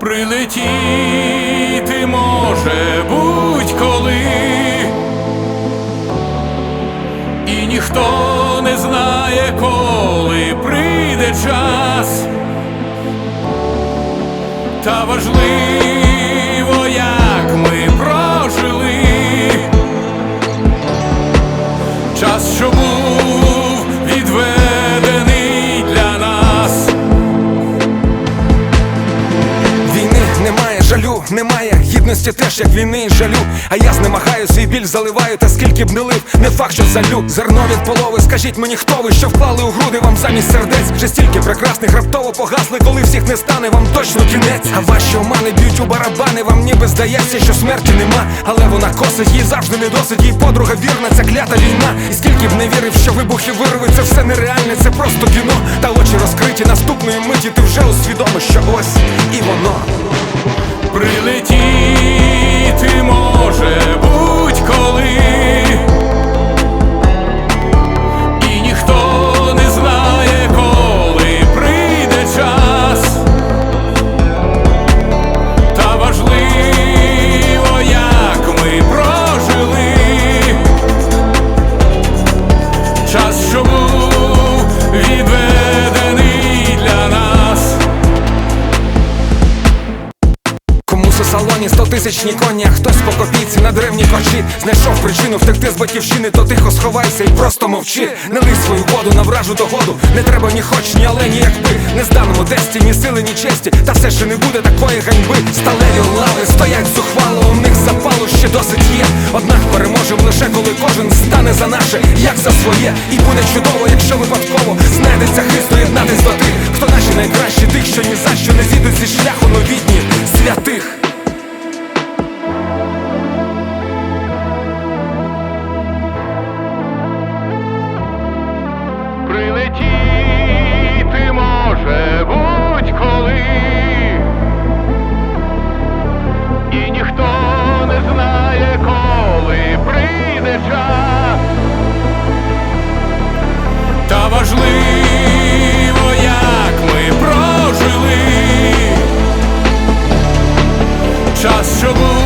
Прилетіти може будь-коли, і ніхто не знає, коли прийде час. Та важливо, немає теж як війни і жалю. А я знемагаю свій біль заливаю, та скільки б не лив, не факт, що залю. Зерно від полови, скажіть мені, хто ви, що вклали у груди вам замість сердець. Вже стільки прекрасних раптово погасли, коли всіх не стане, вам точно кінець. А ваші омани б'ють у барабани, вам ніби здається, що смерті нема. Але вона косить, їй завжди не досить, їй подруга вірна, ця клята війна. І скільки б не вірив, що вибухи вирви, це все нереальне, це просто кіно. Та очі розкриті наступної миті, ти вже усвідомиш, що ось і воно. Прилетіти може будь-коли, салоні сто тисячні коні, а хтось по копійці на древній корчі. Знайшов причину втекти з батьківщини, то тихо сховайся і просто мовчи. Не лий свою воду на вражу догоду. Не треба ні хоч, ні але, ні якби Не зданому тесті, ні сили, ні честі. Та все ще не буде такої ганьби. Сталеві лави стоять зухвало, у них запалу ще досить є. Однак переможем лише коли кожен стане за наше, як за своє. І буде чудово, якщо випадково знайдеться хист доєднатись до тих Хто наші найкращі, тих, що ні за що не зійдуть зі шляху новітніх святих Czas szugów